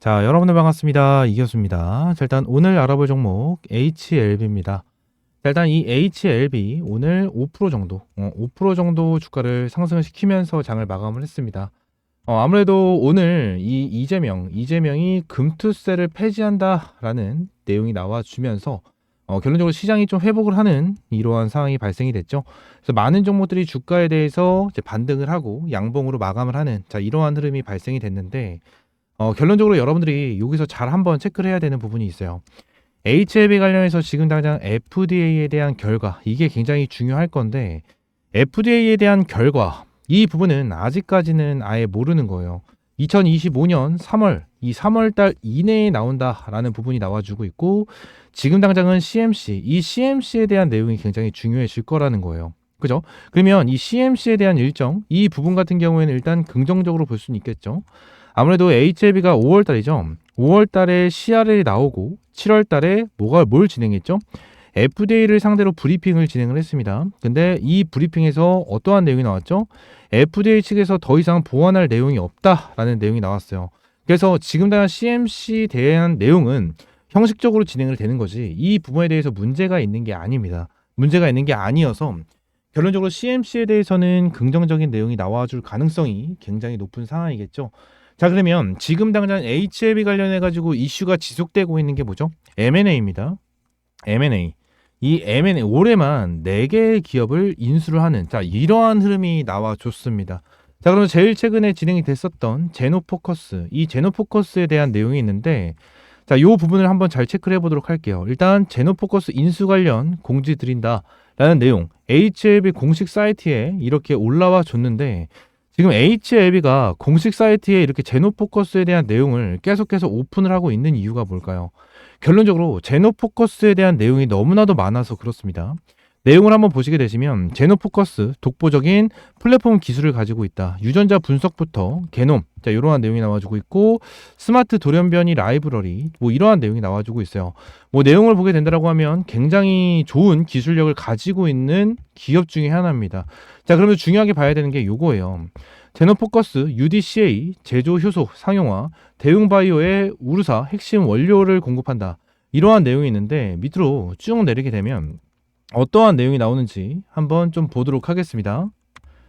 자, 여러분들 반갑습니다. 이교수입니다. 자, 일단 오늘 알아볼 종목 HLB입니다. 자, 일단 이 HLB 오늘 5% 정도, 어, 5% 정도 주가를 상승을 시키면서 장을 마감을 했습니다. 어, 아무래도 오늘 이 이재명, 이재명이 금투세를 폐지한다라는 내용이 나와주면서 어, 결론적으로 시장이 좀 회복을 하는 이러한 상황이 발생이 됐죠. 그래서 많은 종목들이 주가에 대해서 반등을 하고 양봉으로 마감을 하는 자 이러한 흐름이 발생이 됐는데 어, 결론적으로 여러분들이 여기서 잘 한번 체크를 해야 되는 부분이 있어요. HLB 관련해서 지금 당장 FDA에 대한 결과 이게 굉장히 중요할 건데 FDA에 대한 결과 이 부분은 아직까지는 아예 모르는 거예요. 2025년 3월 이 3월 달 이내에 나온다라는 부분이 나와주고 있고 지금 당장은 CMC 이 CMC에 대한 내용이 굉장히 중요해질 거라는 거예요. 그죠? 그러면 이 CMC에 대한 일정 이 부분 같은 경우에는 일단 긍정적으로 볼 수는 있겠죠. 아무래도 HLB가 5월 달이죠. 5월 달에 CRL이 나오고 7월 달에 뭐가 뭘 진행했죠? FDA를 상대로 브리핑을 진행을 했습니다. 근데 이 브리핑에서 어떠한 내용이 나왔죠? FDA 측에서 더 이상 보완할 내용이 없다라는 내용이 나왔어요. 그래서 지금 당장 CMC 대한 내용은 형식적으로 진행을 되는 거지 이 부분에 대해서 문제가 있는 게 아닙니다. 문제가 있는 게 아니어서 결론적으로 CMC에 대해서는 긍정적인 내용이 나와줄 가능성이 굉장히 높은 상황이겠죠. 자 그러면 지금 당장 HLB 관련해 가지고 이슈가 지속되고 있는 게 뭐죠? M&A입니다. M&A. 이 M&A 올해만 4개의 기업을 인수를 하는 자 이러한 흐름이 나와줬습니다. 자 그러면 제일 최근에 진행이 됐었던 제노포커스 이 제노포커스에 대한 내용이 있는데 자 요 부분을 한번 잘 체크를 해보도록 할게요. 일단 제노포커스 인수 관련 공지 드린다 라는 내용 HLB 공식 사이트에 이렇게 올라와 줬는데 지금 HLB가 공식 사이트에 이렇게 제노포커스에 대한 내용을 계속해서 오픈을 하고 있는 이유가 뭘까요? 결론적으로 제노포커스에 대한 내용이 너무나도 많아서 그렇습니다. 내용을 한번 보시게 되시면 제노포커스 독보적인 플랫폼 기술을 가지고 있다. 유전자 분석부터 게놈 자 이러한 내용이 나와주고 있고 스마트 돌연변이 라이브러리 뭐 이러한 내용이 나와주고 있어요. 뭐 내용을 보게 된다라고 하면 굉장히 좋은 기술력을 가지고 있는 기업 중에 하나입니다. 자 그러면 중요하게 봐야 되는 게 요거예요. 제노포커스 UDCA 제조 효소 상용화 대웅바이오의 우르사 핵심 원료를 공급한다. 이러한 내용이 있는데 밑으로 쭉 내리게 되면 어떠한 내용이 나오는지 한번 좀 보도록 하겠습니다.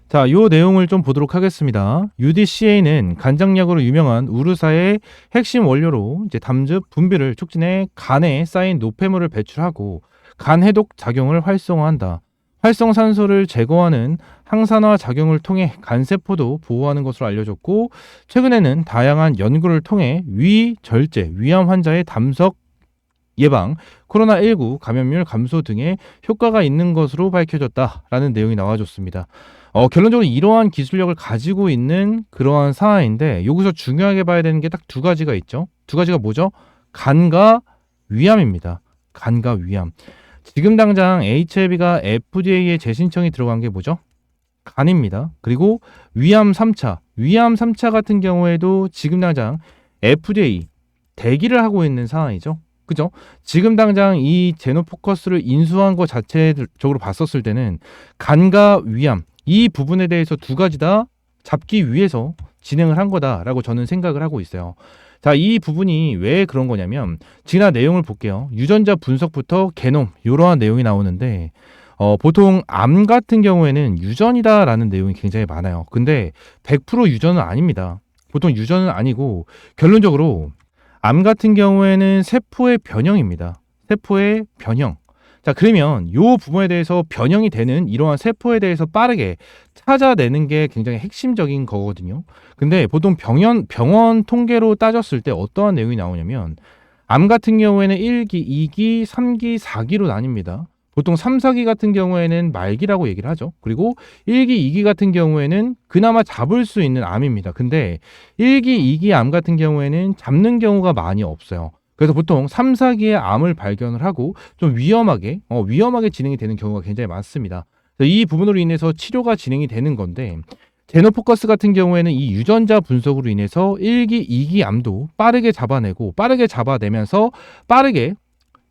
자, 요 내용을 좀 보도록 하겠습니다. UDCA는 간장약으로 유명한 우르사의 핵심 원료로 이제 담즙 분비를 촉진해 간에 쌓인 노폐물을 배출하고 간 해독 작용을 활성화한다. 활성산소를 제거하는 항산화 작용을 통해 간세포도 보호하는 것으로 알려졌고 최근에는 다양한 연구를 통해 위 절제, 위암 환자의 담석 예방, 코로나19 감염률 감소 등의 효과가 있는 것으로 밝혀졌다라는 내용이 나와줬습니다. 어, 결론적으로 이러한 기술력을 가지고 있는 그러한 상황인데 여기서 중요하게 봐야 되는 게 딱 두 가지가 있죠. 두 가지가 뭐죠? 간과 위암입니다. 간과 위암. 지금 당장 HLB가 FDA에 재신청이 들어간 게 뭐죠? 간입니다. 그리고 위암 3차. 위암 3차 같은 경우에도 지금 당장 FDA 대기를 하고 있는 상황이죠. 그죠? 지금 당장 이 제노 포커스를 인수한 것 자체적으로 봤었을 때는 간과 위암 이 부분에 대해서 두 가지 다 잡기 위해서 진행을 한 거다라고 저는 생각을 하고 있어요. 자, 이 부분이 왜 그런 거냐면 지난 내용을 볼게요. 유전자 분석부터 게놈 이러한 내용이 나오는데 어, 보통 암 같은 경우에는 유전이다라는 내용이 굉장히 많아요. 근데 100% 유전은 아닙니다. 보통 유전은 아니고 결론적으로 암 같은 경우에는 세포의 변형입니다. 세포의 변형. 자, 그러면 요 부분에 대해서 변형이 되는 이러한 세포에 대해서 빠르게 찾아내는 게 굉장히 핵심적인 거거든요. 근데 보통 병원, 병원 통계로 따졌을 때 어떠한 내용이 나오냐면 암 같은 경우에는 1기, 2기, 3기, 4기로 나뉩니다. 보통 3, 4기 같은 경우에는 말기라고 얘기를 하죠. 그리고 1기, 2기 같은 경우에는 그나마 잡을 수 있는 암입니다. 근데 1기, 2기 암 같은 경우에는 잡는 경우가 많이 없어요. 그래서 보통 3, 4기의 암을 발견을 하고 좀 위험하게, 어, 위험하게 진행이 되는 경우가 굉장히 많습니다. 이 부분으로 인해서 치료가 진행이 되는 건데, 제노포커스 같은 경우에는 이 유전자 분석으로 인해서 1기, 2기 암도 빠르게 잡아내고 빠르게 잡아내면서 빠르게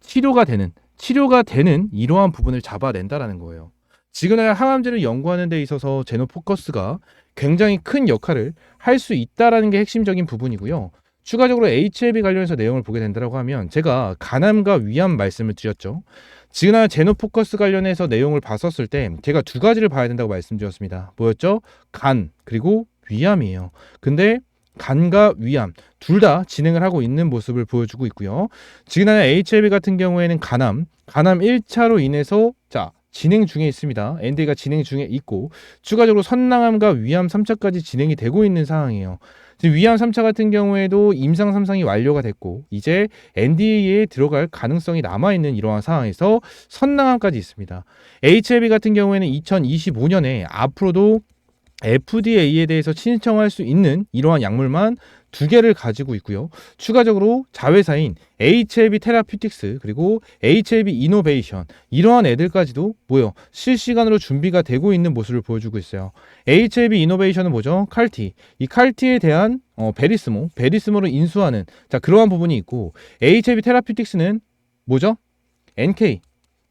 치료가 되는 치료가 되는 이러한 부분을 잡아낸다라는 거예요. 지금 항암제를 연구하는 데 있어서 제노포커스가 굉장히 큰 역할을 할 수 있다라는 게 핵심적인 부분이고요. 추가적으로 HLB 관련해서 내용을 보게 된다고 하면 제가 간암과 위암 말씀을 드렸죠. 지난 제노포커스 관련해서 내용을 봤었을 때 제가 두 가지를 봐야 된다고 말씀드렸습니다. 뭐였죠? 간 그리고 위암이에요. 근데 간과 위암 둘 다 진행을 하고 있는 모습을 보여주고 있고요. 지난 HLB 같은 경우에는 간암, 간암 1차로 인해서 자 진행 중에 있습니다. ND가 진행 중에 있고 추가적으로 선낭암과 위암 3차까지 진행이 되고 있는 상황이에요. 지금 위암 3차 같은 경우에도 임상 3상이 완료가 됐고 이제 NDA에 들어갈 가능성이 남아 있는 이러한 상황에서 선낭암까지 있습니다. HLB 같은 경우에는 2025년에 앞으로도 FDA에 대해서 신청할 수 있는 이러한 약물만 두 개를 가지고 있고요. 추가적으로 자회사인 HLB 테라퓨틱스 그리고 HLB 이노베이션 이러한 애들까지도 뭐요 실시간으로 준비가 되고 있는 모습을 보여주고 있어요. HLB 이노베이션은 뭐죠? 칼티 이 칼티에 대한 어, 베리스모 베리스모를 인수하는 자 그러한 부분이 있고 HLB 테라퓨틱스는 뭐죠? NK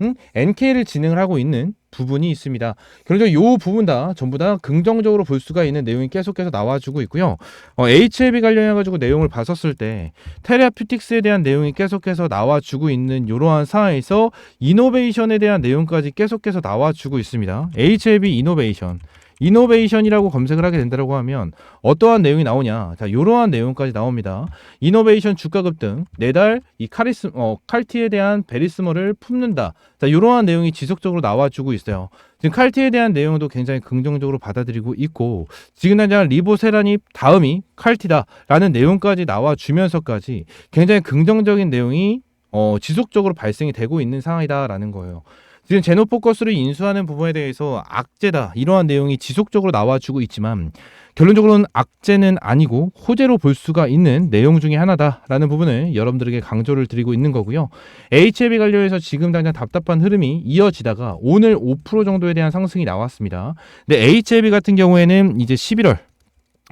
응? NK를 진행을 하고 있는 부분이 있습니다. 그래서 요 부분 다 전부 다 긍정적으로 볼 수가 있는 내용이 계속해서 나와주고 있고요. 어, HLB 관련해 가지고 내용을 봤었을 때 테라퓨틱스에 대한 내용이 계속해서 나와주고 있는 이러한 상황에서 이노베이션에 대한 내용까지 계속해서 나와주고 있습니다. HLB 이노베이션 이노베이션이라고 검색을 하게 된다고 하면 어떠한 내용이 나오냐? 자, 이러한 내용까지 나옵니다. 이노베이션 주가 급 등, 내달 이 카리스 어, 칼티에 대한 베리스머를 품는다. 자, 이러한 내용이 지속적으로 나와주고 있어요. 지금 칼티에 대한 내용도 굉장히 긍정적으로 받아들이고 있고 지금 당장 리보세라니 다음이 칼티다라는 내용까지 나와주면서까지 굉장히 긍정적인 내용이 어, 지속적으로 발생이 되고 있는 상황이다라는 거예요. 지금 제노포커스를 인수하는 부분에 대해서 악재다 이러한 내용이 지속적으로 나와주고 있지만 결론적으로는 악재는 아니고 호재로 볼 수가 있는 내용 중에 하나다라는 부분을 여러분들에게 강조를 드리고 있는 거고요. HLB 관련해서 지금 당장 답답한 흐름이 이어지다가 오늘 5% 정도에 대한 상승이 나왔습니다. 근데 HLB 같은 경우에는 이제 11월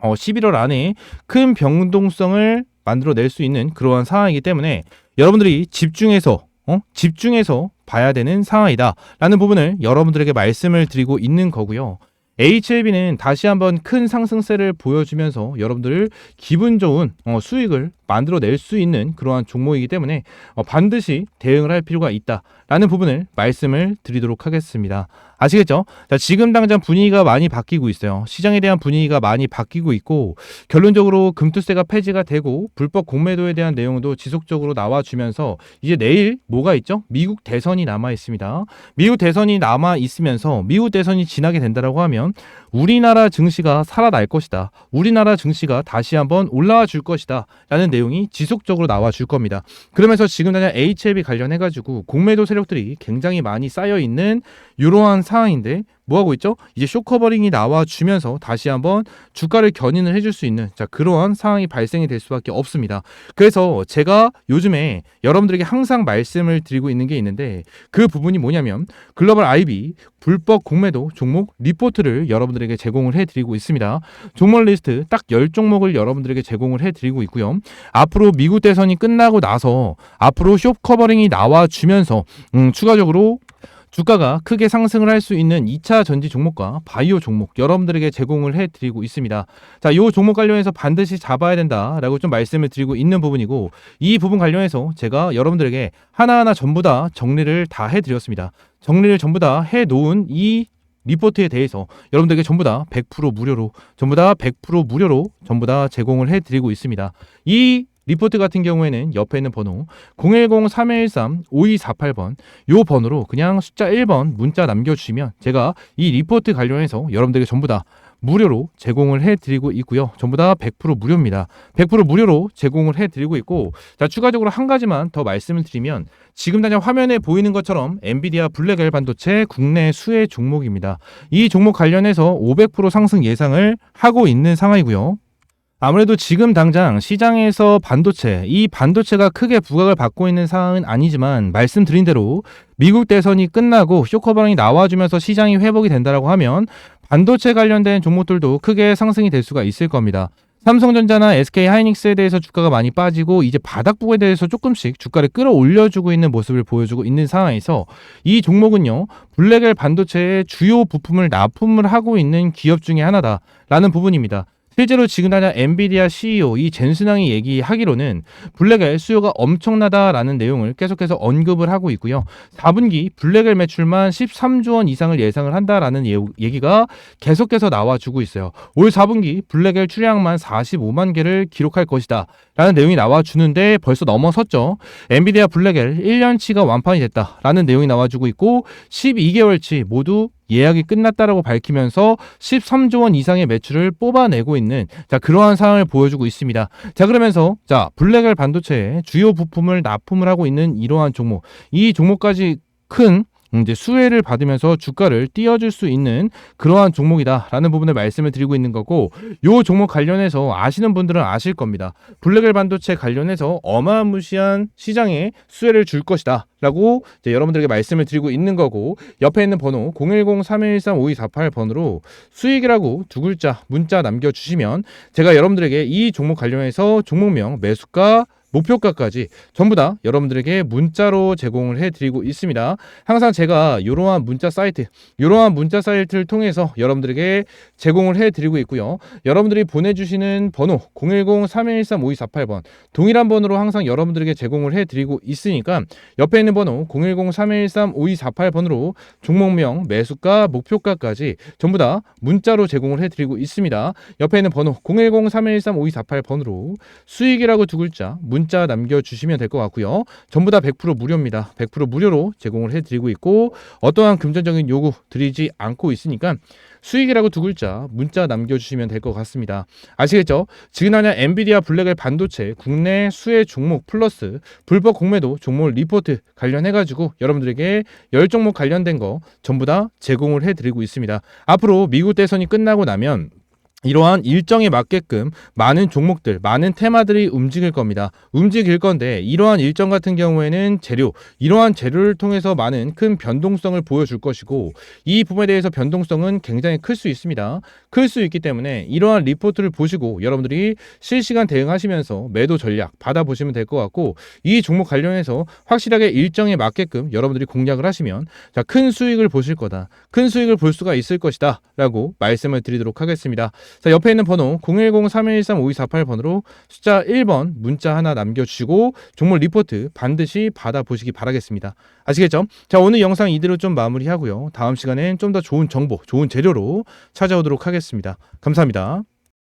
어, 11월 안에 큰 변동성을 만들어낼 수 있는 그러한 상황이기 때문에 여러분들이 집중해서 어? 집중해서 봐야 되는 상황이다 라는 부분을 여러분들에게 말씀을 드리고 있는 거고요. HLB는 다시 한번 큰 상승세를 보여주면서 여러분들을 기분 좋은 어, 수익을 만들어낼 수 있는 그러한 종목이기 때문에 어, 반드시 대응을 할 필요가 있다라는 부분을 말씀을 드리도록 하겠습니다. 아시겠죠? 자, 지금 당장 분위기가 많이 바뀌고 있어요. 시장에 대한 분위기가 많이 바뀌고 있고 결론적으로 금투세가 폐지가 되고 불법 공매도에 대한 내용도 지속적으로 나와주면서 이제 내일 뭐가 있죠? 미국 대선이 남아 있습니다. 미국 대선이 남아 있으면서 미국 대선이 지나게 된다라고 하면 우리나라 증시가 살아날 것이다. 우리나라 증시가 다시 한번 올라와 줄 것이다. 라는 내용이 지속적으로 나와 줄 겁니다. 그러면서 지금 당장 HLB 관련해 가지고 공매도 세력들이 굉장히 많이 쌓여 있는 이러한 상황인데 뭐 하고 있죠? 이제 쇼커버링이 나와 주면서 다시 한번 주가를 견인을 해줄 수 있는 자 그러한 상황이 발생이 될 수밖에 없습니다. 그래서 제가 요즘에 여러분들에게 항상 말씀을 드리고 있는 게 있는데 그 부분이 뭐냐면 글로벌 IB 불법 공매도 종목 리포트를 여러분들에게 제공을 해드리고 있습니다. 종목 리스트 딱 10종목을 여러분들에게 제공을 해드리고 있고요. 앞으로 미국 대선이 끝나고 나서 앞으로 쇼 커버링이 나와주면서 음, 추가적으로 주가가 크게 상승을 할 수 있는 2차 전지 종목과 바이오 종목 여러분들에게 제공을 해드리고 있습니다. 자, 이 종목 관련해서 반드시 잡아야 된다라고 좀 말씀을 드리고 있는 부분이고 이 부분 관련해서 제가 여러분들에게 하나하나 전부 다 정리를 다 해드렸습니다. 정리를 전부 다 해놓은 이 리포트에 대해서 여러분들에게 전부 다 100% 무료로 전부 다 100% 무료로 전부 다 제공을 해드리고 있습니다. 이 리포트 같은 경우에는 옆에 있는 번호 010-3113-5248번 요 번호로 그냥 숫자 1번 문자 남겨주시면 제가 이 리포트 관련해서 여러분들에게 전부 다 무료로 제공을 해드리고 있고요. 전부 다 100% 무료입니다. 100% 무료로 제공을 해드리고 있고 자 추가적으로 한 가지만 더 말씀을 드리면 지금 당장 화면에 보이는 것처럼 엔비디아 블랙엘 반도체 국내 수혜 종목입니다. 이 종목 관련해서 500% 상승 예상을 하고 있는 상황이고요. 아무래도 지금 당장 시장에서 반도체, 이 반도체가 크게 부각을 받고 있는 상황은 아니지만 말씀드린 대로 미국 대선이 끝나고 쇼커버링이 나와주면서 시장이 회복이 된다라고 하면 반도체 관련된 종목들도 크게 상승이 될 수가 있을 겁니다. 삼성전자나 SK 하이닉스에 대해서 주가가 많이 빠지고 이제 바닥 부분에 대해서 조금씩 주가를 끌어올려주고 있는 모습을 보여주고 있는 상황에서 이 종목은요 블랙엘 반도체의 주요 부품을 납품을 하고 있는 기업 중에 하나다라는 부분입니다. 실제로 지금 당장 엔비디아 CEO 이 젠슨왕이 얘기하기로는 블랙엘 수요가 엄청나다라는 내용을 계속해서 언급을 하고 있고요. 4분기 블랙엘 매출만 13조 원 이상을 예상을 한다라는 예- 얘기가 계속해서 나와주고 있어요. 올 4분기 블랙엘 출량만 45만 개를 기록할 것이다. 라는 내용이 나와주는데 벌써 넘어섰죠. 엔비디아 블랙엘 1년치가 완판이 됐다라는 내용이 나와주고 있고 12개월치 모두 예약이 끝났다라고 밝히면서 13조 원 이상의 매출을 뽑아내고 있는 자 그러한 상황을 보여주고 있습니다. 자 그러면서 자 블랙엘 반도체의 주요 부품을 납품을 하고 있는 이러한 종목 이 종목까지 큰 이제 수혜를 받으면서 주가를 띄워줄 수 있는 그러한 종목이다라는 부분을 말씀을 드리고 있는 거고 요 종목 관련해서 아시는 분들은 아실 겁니다. 블랙엘 반도체 관련해서 어마무시한 시장에 수혜를 줄 것이다. 라고 여러분들에게 말씀을 드리고 있는 거고 옆에 있는 번호 010-3113-5248번으로 수익이라고 두 글자 문자 남겨주시면 제가 여러분들에게 이 종목 관련해서 종목명 매수가 목표가까지 전부 다 여러분들에게 문자로 제공을 해드리고 있습니다. 항상 제가 이러한 문자 사이트, 이러한 문자 사이트를 통해서 여러분들에게 제공을 해드리고 있고요. 여러분들이 보내주시는 번호 010-3113-5248번 동일한 번호로 항상 여러분들에게 제공을 해드리고 있으니까 옆에 있는 번호 010-3113-5248번으로 종목명, 매수가, 목표가까지 전부 다 문자로 제공을 해드리고 있습니다. 옆에 있는 번호 010-3113-5248번으로 수익이라고 두 글자 문자 남겨주시면 될 것 같고요. 전부 다 100% 무료입니다. 100% 무료로 제공을 해드리고 있고 어떠한 금전적인 요구 드리지 않고 있으니까 수익이라고 두 글자 문자 남겨주시면 될 것 같습니다. 아시겠죠? 지금 하냐 엔비디아 블랙엘 반도체 국내 수혜 종목 플러스 불법 공매도 종목 리포트 관련해가지고 여러분들에게 열 종목 관련된 거 전부 다 제공을 해드리고 있습니다. 앞으로 미국 대선이 끝나고 나면 이러한 일정에 맞게끔 많은 종목들, 많은 테마들이 움직일 겁니다. 움직일 건데 이러한 일정 같은 경우에는 재료, 이러한 재료를 통해서 많은 큰 변동성을 보여줄 것이고 이 부분에 대해서 변동성은 굉장히 클 수 있습니다. 클 수 있기 때문에 이러한 리포트를 보시고 여러분들이 실시간 대응하시면서 매도 전략 받아보시면 될 것 같고 이 종목 관련해서 확실하게 일정에 맞게끔 여러분들이 공략을 하시면 자, 큰 수익을 보실 거다. 큰 수익을 볼 수가 있을 것이다. 라고 말씀을 드리도록 하겠습니다. 자, 옆에 있는 번호 010-3113-5248번으로 숫자 1번 문자 하나 남겨주시고 종목 리포트 반드시 받아보시기 바라겠습니다. 아시겠죠? 자, 오늘 영상 이대로 좀 마무리하고요. 다음 시간엔 좀 더 좋은 정보, 좋은 재료로 찾아오도록 하겠습니다. 감사합니다.